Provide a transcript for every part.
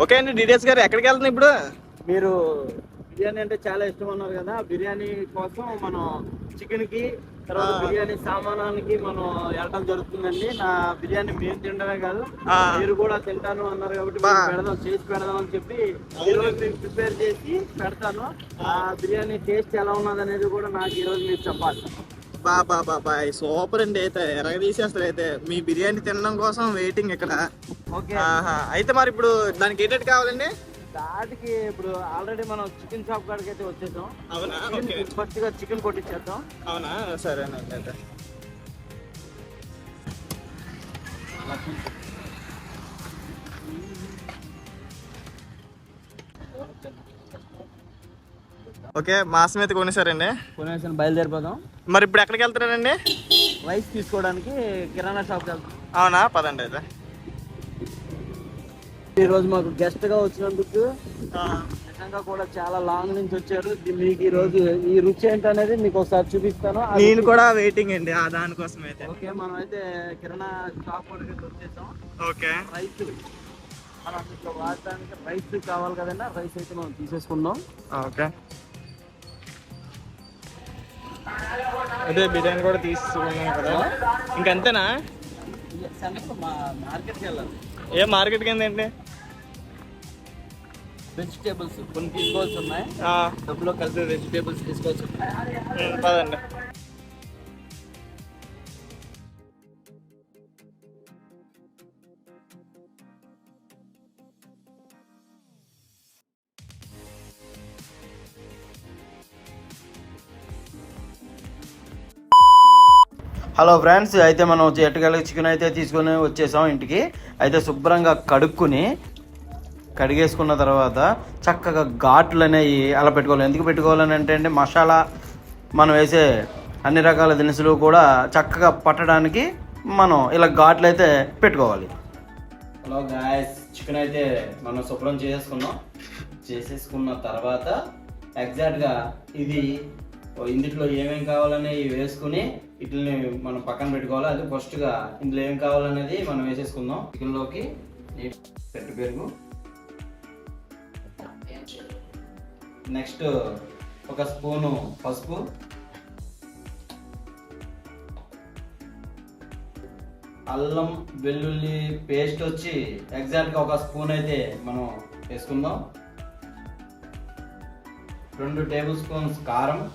Okay అండి details గారు ఎక్కడికి వెళ్తుంది ఇప్పుడు? మీరు బిర్యానీ అంటే చాలా ఇష్టం అన్నారు కదా బిర్యానీ కోసం మనం చికెన్కి తర్వాత. బిర్యానీ సామానానికి మనం వెళ్ళడం జరుగుతుందండి. నా బిర్యానీ మేము తినడమే కాదు. మీరు కూడా తింటాను అన్నారు కాబట్టి పెడదాం చేసి పెడదాం అని చెప్పి ఈ రోజు నేను ప్రిపేర్ చేసి పెడతాను. ఆ. బిర్యానీ టేస్ట్ ఎలా ఉన్నది అనేది కూడా నాకు ఈ రోజు మీరు చెప్పాలి. బా బా బా బాయ్ సూపర్ అండి. అయితే ఎరగ తీసేస్తారు. అయితే మీ బిర్యానీ తినడం కోసం వెయిటింగ్ ఇక్కడ. ఓకే. ఆహా. అయితే మరి ఇప్పుడు దానికి ఏంటంటే కావాలండి? దాటికి ఇప్పుడు ఆల్రెడీ మనం చికెన్ షాప్ కాడికి అయితే వచ్చేసాం. అవునా? ఓకే. ఫస్ట్గా చికెన్ కొట్టించేద్దాం అవునా? సరేనండి అయితే. ఓకే మాసం అయితే కొనేసారండి. కొనేసాను బయలుదేరిపోదాం. మరి ఇప్పుడు ఎక్కడికి వెళ్తున్నారండి? రైస్ తీసుకోవడానికి కిరాణా షాప్కి వెళ్తాం అవునా? పదండి అయితే. ఈ రోజు మాకు గెస్ట్గా వచ్చినందుకు నిజంగా కూడా చాలా లాంగ్ నుంచి వచ్చారు. మీకు ఈ రోజు ఈ రుచి ఏంటనేది మీకు ఒకసారి చూపిస్తాను. నేను కూడా వెయిటింగ్ అండి ఆ దానికోసం అయితే. ఓకే మనం అయితే కిరాణా షాప్ వరకు వచ్చేసాం. ఓకే. రైస్ మనం అందులో వాడడానికి రైస్ కావాలి కదన్నా రైస్ అయితే మనం తీసేసుకుందాం. ఓకే. అదే బిర్యానీ కూడా తీసుకున్నాం కదా. ఇంకంతేనా? ఏ మార్కెట్ కింద ఏంటి? వెజిటేబుల్స్ కొన్ని తీసుకోవాల్సి ఉన్నాయి. డబ్బులో కలిపి వెజిటేబుల్స్ తీసుకోవాల్సి ఉన్నాయి పదండి. హలో ఫ్రెండ్స్ అయితే మనం ఎట్టుకెళ్ళ చికెన్ అయితే తీసుకొని వచ్చేసాం ఇంటికి. అయితే శుభ్రంగా కడుక్కుని కడిగేసుకున్న తర్వాత చక్కగా ఘాట్లు అనేవి అలా పెట్టుకోవాలి. ఎందుకు పెట్టుకోవాలని అంటే అండి మసాలా మనం వేసే అన్ని రకాల దినుసులు కూడా చక్కగా పట్టడానికి మనం ఇలా ఘాట్లు అయితే పెట్టుకోవాలి. హలో గాయస్ చికెన్ అయితే మనం శుభ్రం చేసేసుకున్నాం. చేసేసుకున్న తర్వాత ఎగ్జాక్ట్గా ఇది ఇందులో ఏమేమి కావాలని వేసుకుని వీటిని మనం పక్కన పెట్టుకోవాలి. అది ఫస్ట్గా ఇందులో ఏం కావాలనేది మనం వేసేసుకుందాం. చికెన్లోకి పెట్టు పెరుగు. నెక్స్ట్ ఒక స్పూను పసుపు. అల్లం వెల్లుల్లి పేస్ట్ వచ్చి ఎగ్జాక్ట్గా ఒక స్పూన్ అయితే మనం వేసుకుందాం. రెండు టేబుల్ స్పూన్స్ కారం.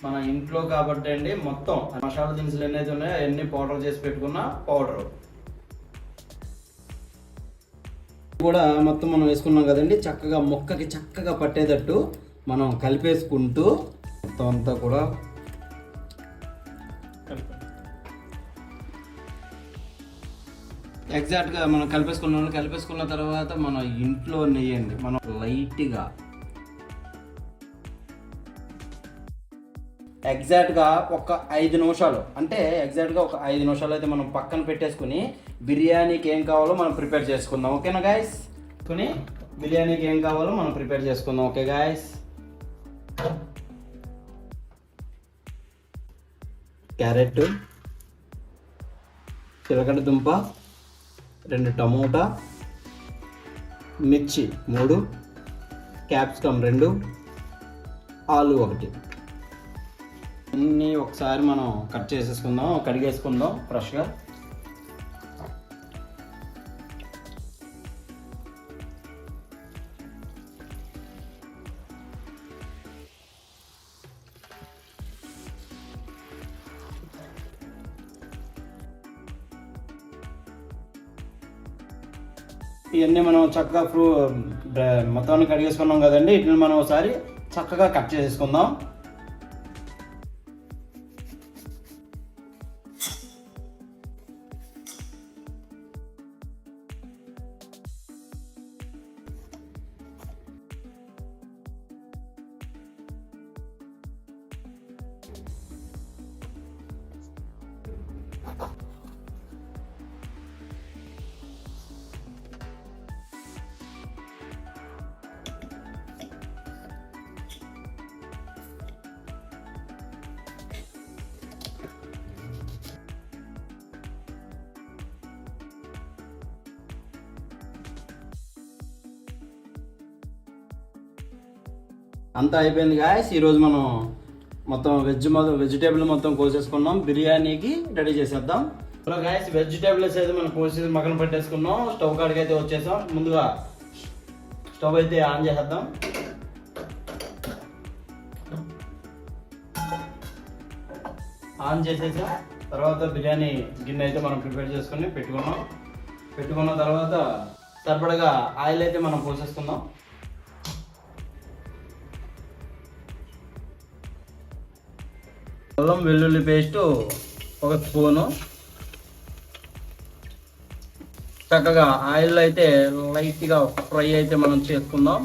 మన ఇంట్లో కాబట్టి అండి మొత్తం మసాలా దినుసులు ఎన్నైతే ఉన్నాయో అవన్నీ పౌడర్ చేసి పెట్టుకున్న పౌడర్ కూడా మొత్తం మనం వేసుకున్నాం కదండి చక్కగా మొక్కకి చక్కగా పట్టేటట్టు మనం కలిపేసుకుంటూ మొత్తం అంతా కూడా ఎగ్జాక్ట్గా మనం కలిపేసుకున్నాం కలిపేసుకున్న తర్వాత మన ఇంట్లో నెయ్యండి మనం లైట్గా ఎగ్జాక్ట్గా ఒక ఐదు నిమిషాలు. అంటే ఎగ్జాక్ట్గా ఒక ఐదు నిమిషాలు అయితే మనం పక్కన పెట్టేసుకుని బిర్యానీకి ఏం కావాలో మనం ప్రిపేర్ చేసుకుందాం. ఓకేనా గాయస్? కొని బిర్యానీకి ఏం కావాలో మనం ప్రిపేర్ చేసుకుందాం. Okay guys? క్యారెట్ చిలకడ దుంప రెండు టమోటా మిర్చి మూడు క్యాప్సికమ్ రెండు ఆలు ఒకటి. అన్నీ ఒకసారి మనం కట్ చేసేసుకుందాం కడిగేసుకుందాం ఫ్రెష్గా. ఇవన్నీ మనం చక్కగా ఫ్రూ మొత్తాన్ని కడిగేసుకున్నాం కదండి. వీటిని మనం ఒకసారి చక్కగా కట్ చేసేసుకుందాం. అంతా అయిపోయింది గాయస్ ఈరోజు మనం మొత్తం వెజ్ మొత్తం వెజిటేబుల్ మొత్తం కోసేసుకున్నాం. బిర్యానీకి రెడీ చేసేద్దాం. ఇప్పుడు గాయస్ వెజిటేబుల్స్ అయితే మనం కోసేసి మగన పెట్టేసుకున్నాం. స్టవ్ కాడికి అయితే వచ్చేసాం. ముందుగా స్టవ్ అయితే ఆన్ చేసేద్దాం. ఆన్ చేసేసాం తర్వాత బిర్యానీ గిన్నె అయితే మనం ప్రిపేర్ చేసుకుని పెట్టుకున్నాం. పెట్టుకున్న తర్వాత సరిపడగా ఆయిల్ అయితే మనం పోసేసుకుందాం. అల్లం వెల్లుల్లి పేస్ట్ ఒక స్పూను. చక్కగా ఆయిల్ అయితే లైట్గా ఫ్రై అయితే మనం చేసుకుందాం.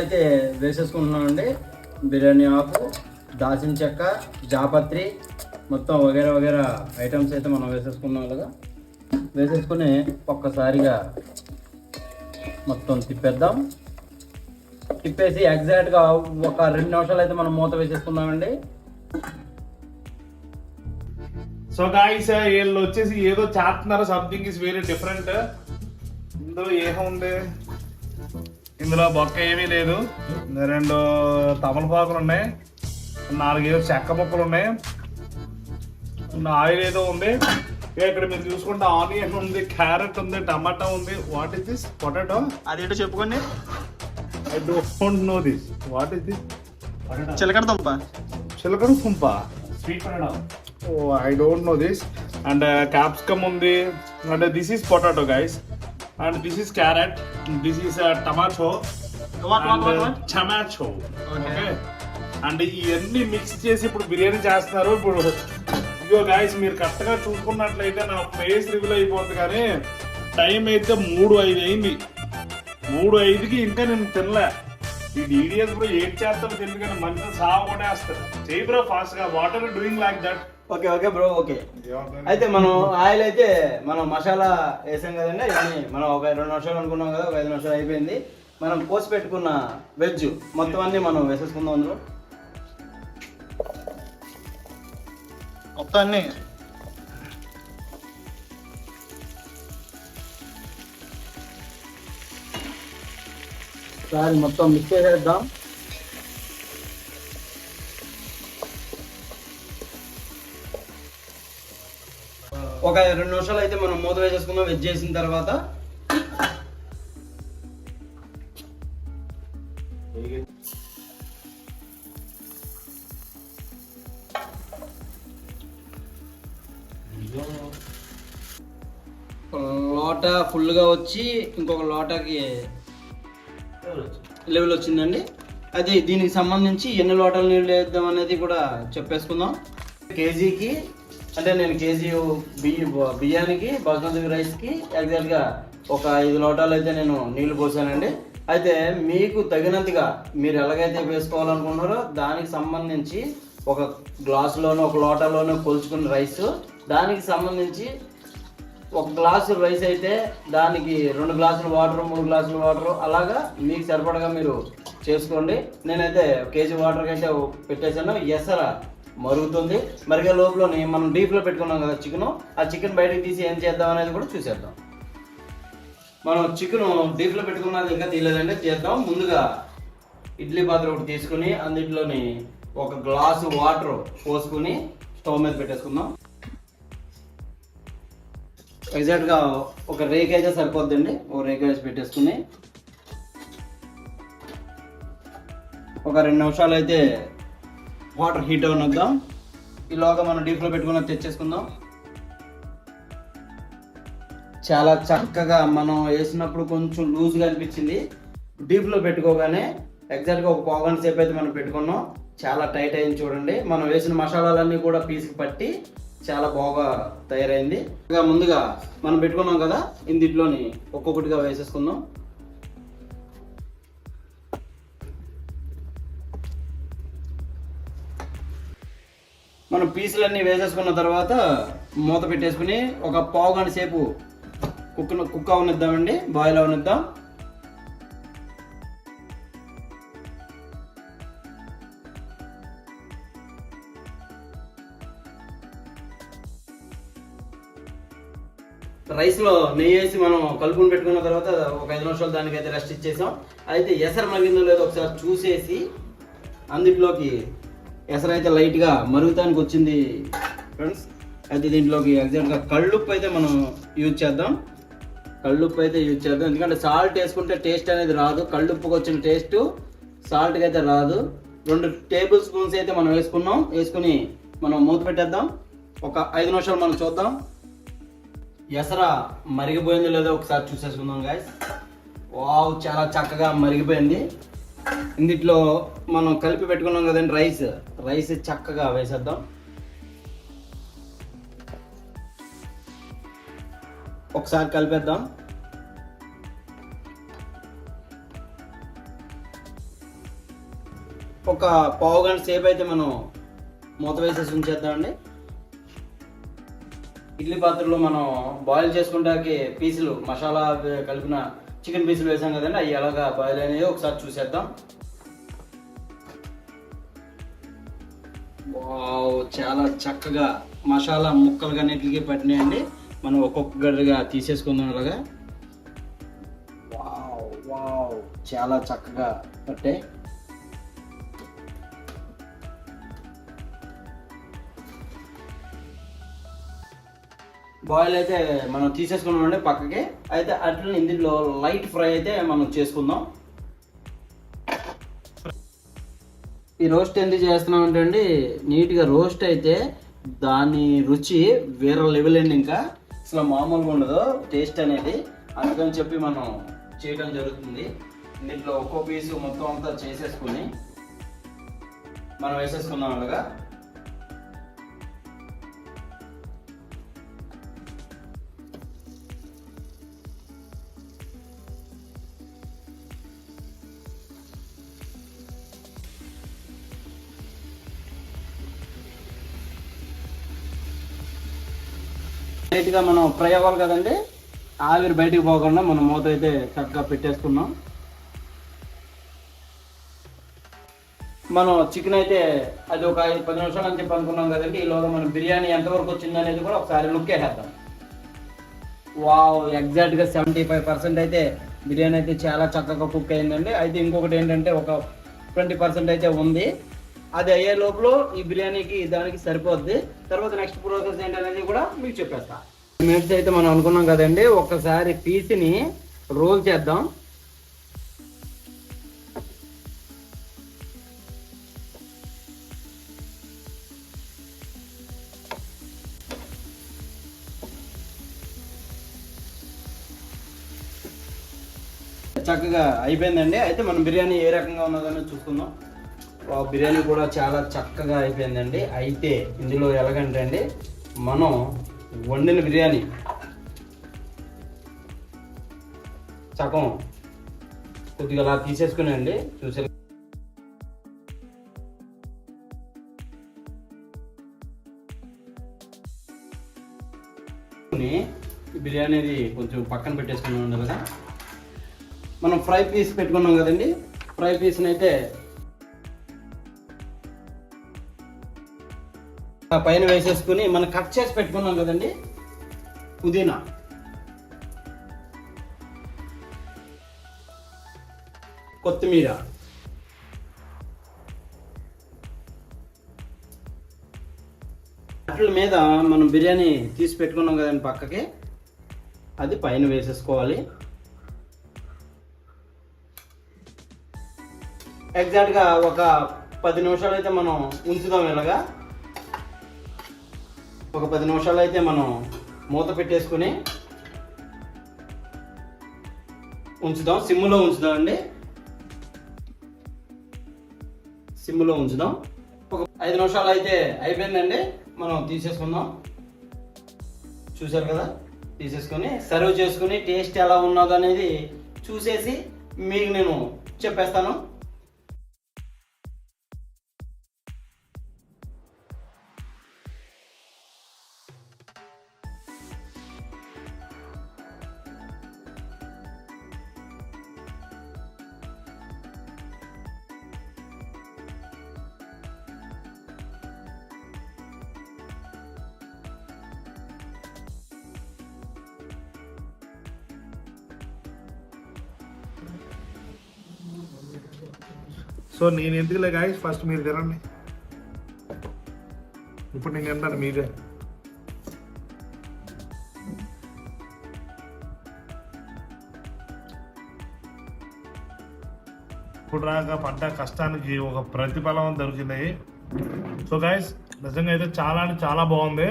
అయితే వేసేసుకుంటున్నామండి. బిర్యానీ ఆకు దాల్చిన చెక్క జాపత్రి మొత్తం వగేరా వగేరా ఐటమ్స్ అయితే మనం వేసేసుకున్నాం కదా. వేసేసుకుని ఒక్కసారిగా మొత్తం తిప్పేద్దాం. తిప్పేసి ఎగ్జాక్ట్గా ఒక రెండు నిమిషాలు అయితే మనం మూత వేసేసుకుందామండి. సో గాయస్ వీళ్ళు వచ్చేసి ఏదో చేస్తున్నారు సంథింగ్ ఇస్ వెరీ డిఫరెంట్ ఇందులో ఏముంది ఇందులో బొక్క ఏమీ లేదు. రెండు తమలపాకులు ఉన్నాయి. నాలుగైదు చెక్క ముక్కలు ఉన్నాయి. ఆయిల్ ఏదో ఉంది. ఇక ఇక్కడ మీరు చూసుకుంటే ఆనియన్ ఉంది క్యారెట్ ఉంది టమాటా ఉంది. వాట్ ఇస్ దిస్ పొటాటో అదేంటో చెప్పుకోండి. I don't know this what is this చిలకడ దుంప. చిలకడ తుంప sweet oh I don't know this and capsicum ఉంది. And this is potato guys and this is carrot this is tomato? Tomato Okay. Okay and ఇవన్నీ mix చేసి ఇప్పుడు బిర్యానీ చేస్తున్నారు. ఇప్పుడు ఇదిగో గాయస్ మీరు కరెక్ట్గా చూసుకున్నట్లయితే నా ఫేస్ రివ్యూల్ అయిపోతుంది కానీ టైం అయితే మూడు ఐదు అయింది. మూడు ఐదుకి ఇంకా నేను తినలే. ఈ డీడీఎస్ కూడా ఏం చేస్తారో తెలియదు కానీ మనుషులు సాగు కొట్టేస్తారు చేయి బ్రో ఫాస్ట్గా water doing like that okay okay bro okay. అయితే మనం ఆయిల్ అయితే మనం మసాలా వేసాం కదండి ఇవన్నీ మనం ఒక రెండు నిమిషాలు అనుకున్నాం కదా ఒక ఐదు నిమిషాలు అయిపోయింది. మనం కోసి పెట్టుకున్న వెజ్ మొత్తం అన్ని మనం వేసేసుకుందాం అందులో. మొత్తం అన్ని? ఒకసారి మొత్తం మిక్స్ చేసేద్దాం. ఒక రెండు నిమిషాలు అయితే మనం మూత వేసేసుకుందాం వెజ్ చేసిన తర్వాత. లోట ఫుల్గా వచ్చి ఇంకొక లోటకి లెవెల్ వచ్చిందండి. అదే దీనికి సంబంధించి ఎన్ని లోటాల నీళ్ళు వేద్దాం అనేది కూడా చెప్పేసుకుందాం. కేజీకి అంటే నేను కేజీ బియ్య బియ్యానికి బాస్మతి రైస్కి ఎగ్జాక్ట్గా ఒక ఐదు లోటాలు అయితే నేను నీళ్ళు పోసానండి. అయితే మీకు తగినంతగా మీరు ఎలాగైతే వేసుకోవాలనుకున్నారో దానికి సంబంధించి ఒక గ్లాసులోనూ ఒక లోటాలోనూ కొలుచుకున్న రైస్ దానికి సంబంధించి ఒక గ్లాసు రైస్ అయితే దానికి రెండు గ్లాసులు వాటర్ మూడు గ్లాసులు వాటర్ అలాగా మీకు సరిపడగా మీరు చేసుకోండి. నేనైతే కేజీ వాటర్కి అయితే పెట్టేశాను. ఎసర మరుగుతుంది. మరిగే లోపలని మనం డీప్లో పెట్టుకున్నాం కదా చికెన్ ఆ చికెన్ బయటకు తీసి ఏం చేద్దాం అనేది కూడా చూసేద్దాం. మనం చికెన్ డీప్లో పెట్టుకున్నది ఇంకా తీయలేదండి. చేద్దాం. ముందుగా ఇడ్లీ పాత్ర ఒకటి తీసుకుని అందులోని ఒక గ్లాసు వాటర్ పోసుకుని స్టవ్ మీద పెట్టేసుకుందాం. ఎగ్జాక్ట్గా ఒక రేక్ అయితే సరిపోద్దండి. ఒక రేక్ వేసి పెట్టేసుకుని ఒక రెండు నిమిషాలు అయితే వాటర్ హీట్ అవనిద్దాం ఈలోగా మనం డీప్లో పెట్టుకున్న తెచ్చేసుకుందాం. చాలా చక్కగా మనం వేసినప్పుడు కొంచెం లూజ్గా అనిపించింది. డీప్లో పెట్టుకోగానే ఎగ్జాక్ట్గా ఒక పావుగంట సేపు అయితే మనం పెట్టుకున్నాం. చాలా టైట్ అయింది చూడండి. మనం వేసిన మసాలాలన్నీ కూడా పీసుకి పట్టి చాలా బాగా తయారైంది. ఇంకా ముందుగా మనం పెట్టుకున్నాం కదా ఇందిట్లోని ఒక్కొక్కటిగా వేసేసుకుందాం. మనం పీసులన్నీ వేసేసుకున్న తర్వాత మూత పెట్టేసుకుని ఒక పావు గంట సేపు కుక్ కుక్ అవనిద్దామండి బాయిల్ అవనిద్దాం. రైస్లో నెయ్యి వేసి మనం కలుపుని పెట్టుకున్న తర్వాత ఒక ఐదు నిమిషాలు దానికైతే రెస్ట్ ఇచ్చేసాం. అయితే ఎసరు మరిగిందో లేదో ఒకసారి చూసేసి అందులోకి ఎసరు అయితే లైట్గా మరుగుతానికి వచ్చింది ఫ్రెండ్స్. అయితే దీంట్లోకి ఎగ్జాక్ట్గా కళ్ళుప్పు అయితే మనం యూజ్ చేద్దాం. కళ్ళుప్పు అయితే యూజ్ చేద్దాం. ఎందుకంటే సాల్ట్ వేసుకుంటే టేస్ట్ అనేది రాదు. కళ్ళుప్పుకి వచ్చిన టేస్ట్ సాల్ట్కి అయితే రాదు. రెండు టేబుల్ స్పూన్స్ అయితే మనం వేసుకున్నాం. వేసుకుని మనం మూత పెట్టేద్దాం. ఒక ఐదు నిమిషాలు మనం చూద్దాం. ఎసర మరిగిపోయిందో లేదో ఒకసారి చూసేసుకుందాం గాయస్ వావ్ చాలా చక్కగా మరిగిపోయింది. ఇందిట్లో మనం కలిపి పెట్టుకున్నాం కదండి రైస్. రైస్ చక్కగా వేసేద్దాం. ఒకసారి కలిపేద్దాం. ఒక పావు గంట సేపు అయితే మనం మూత వేసేసి ఉంచేద్దామండి. ఇడ్లీ పాత్రలో మనం బాయిల్ చేసుకుంటాకి పీసులు మసాలా కలిపిన చికెన్ పీసులు వేసాం కదండి అవి ఎలాగా బాయిల్ అనేది ఒకసారి చూసేద్దాం. వావ్ చాలా చక్కగా మసాలా ముక్కలు అన్నిటికీ పట్టినాయండి. మనం ఒక్కొక్క గడ్డగా తీసేసుకుందాం అలాగా. వావ్ వావ్ చాలా చక్కగా పట్టాయి. బాయిల్ అయితే మనం తీసేసుకున్నామండి పక్కకి. అయితే అట్లనే ఇందులో లైట్ ఫ్రై అయితే మనం చేసుకుందాం. ఈ రోస్ట్ ఎందుకు చేస్తున్నాం అంటే అండి నీట్గా రోస్ట్ అయితే దాని రుచి వేరే లెవెల్ అండి ఇంకా. అసలు మామూలుగా ఉండదు టేస్ట్ అనేది. అందుకని చెప్పి మనం చేయడం జరుగుతుంది. దీంట్లో ఒక్కో పీసు మొత్తం అంతా చేసేసుకుని మనం వేసేసుకుందాం అలాగా. లైట్గా మనం ఫ్రై అవ్వాలి కదండి. ఆవిరి బయటికి పోకుండా మనం మూత అయితే చక్కగా పెట్టేసుకున్నాం. మనం చికెన్ అయితే అది ఒక ఐదు పది నిమిషాలు అని చెప్పి అనుకున్నాం కదండి. ఈలోగా మనం బిర్యానీ ఎంతవరకు వచ్చింది అనేది కూడా ఒకసారి లుక్ వేసేద్దాం వావ్ ఎగ్జాక్ట్గా సెవెంటీ ఫైవ్ పర్సెంట్ అయితే బిర్యానీ అయితే చాలా చక్కగా కుక్ అయిందండి. అయితే ఇంకొకటి ఏంటంటే ఒక ట్వంటీ పర్సెంట్ అయితే ఉంది. అది అయ్యే లోపల ఈ బిర్యానీకి దానికి సరిపోద్ది. తర్వాత నెక్స్ట్ ప్రాసెస్ ఏంటనేది కూడా మీకు చెప్పేస్తాను మినిట్స్ అయితే మనం అనుకున్నాం కదండి. ఒక్కసారి పీస్ని రోల్ చేద్దాం. చక్కగా అయిపోయిందండి. అయితే మనం బిర్యానీ ఏ రకంగా ఉన్నదని చూసుకుందాం. బిర్యానీ కూడా చాలా చక్కగా అయిపోయిందండి. అయితే ఇందులో ఎలాగంటే అండి మనం వండిన బిర్యానీ. సగం. కొద్దిగా అలా తీసేసుకునేయండి చూసే బిర్యానీ అనేది కొంచెం పక్కన పెట్టేసుకుని ఉండాలి కదా. మనం ఫ్రై పీస్ పెట్టుకున్నాం కదండి. ఫ్రై పీస్ని అయితే పైన వేసేసుకుని మనం కట్ చేసి పెట్టుకున్నాం కదండి? పుదీనా. కొత్తిమీర. అట్ల మీద మనం బిర్యానీ తీసి పెట్టుకున్నాం కదండి పక్కకి. అది పైన వేసేసుకోవాలి. ఎగ్జాక్ట్గా ఒక పది నిమిషాలు అయితే మనం ఉంచుదాం ఇలాగా ఒక పది నిమిషాలు అయితే మనం మూత పెట్టేసుకుని ఉంచుదాం. సిమ్లో ఉంచుదాం అండి. సిమ్లో ఉంచుదాం. ఒక ఐదు నిమిషాలు అయితే అయిపోయిందండి. మనం తీసేసుకుందాం. చూసారు కదా? తీసేసుకొని సర్వ్ చేసుకుని టేస్ట్ ఎలా ఉన్నది అనేది చూసేసి మీకు నేను చెప్పేస్తాను. సో నేను ఎందుకులే గాయస్ ఫస్ట్ మీరు తినండి. ఇప్పుడు నేను తింటాను మీరే ఇప్పుడు రాగా పడ్డ కష్టానికి ఒక ప్రతిఫలం దొరికింది. సో గాయస్ నిజంగా అయితే చాలా అంటే చాలా బాగుంది.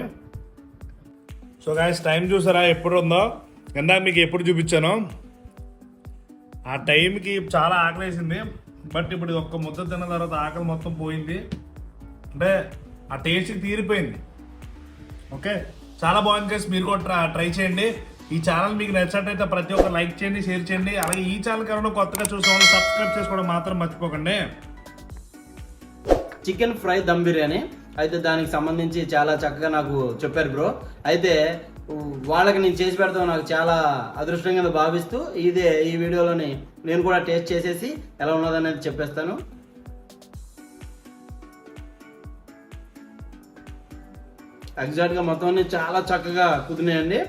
సో గాయస్ టైం చూసారా? ఎప్పుడు ఉందో? ఇందాక మీకు ఎప్పుడు చూపించాను. ఆ టైంకి చాలా ఆకలేసింది. బట్ ఇప్పుడు ఒక్క ముద్ద తిన్న తర్వాత ఆకలి మొత్తం పోయింది. అంటే ఆ టేస్ట్ తీరిపోయింది. ఓకే? చాలా బాగుంది గైస్ మీరు కూడా ట్రై ట్రై చేయండి. ఈ ఛానల్ మీకు నచ్చినట్టయితే ప్రతి ఒక్క లైక్ చేయండి షేర్ చేయండి. అలాగే ఈ ఛానల్ కన్నా కొత్తగా చూసే వాళ్ళు సబ్స్క్రైబ్ చేసుకోవడం మాత్రం మర్చిపోకండి. చికెన్ ఫ్రై దమ్ బిర్యానీ అయితే దానికి సంబంధించి చాలా చక్కగా నాకు చెప్పారు బ్రో అయితే వాళ్ళకి నేను చేసి పెడతాం నాకు చాలా అదృష్టంగా భావిస్తూ ఇదే ఈ వీడియోలోని నేను కూడా టేస్ట్ చేసేసి ఎలా ఉన్నదనేది చెప్పేస్తాను. ఎగ్జాక్ట్గా మొత్తం అన్ని చాలా చక్కగా కుదినాయండి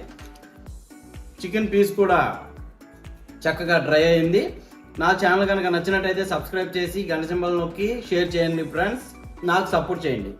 చికెన్ పీస్ కూడా చక్కగా డ్రై అయింది. నా ఛానల్ కనుక నచ్చినట్టయితే సబ్స్క్రైబ్ చేసి గంట సింబల్ నొక్కి షేర్ చేయండి ఫ్రెండ్స్ నాకు సపోర్ట్ చేయండి.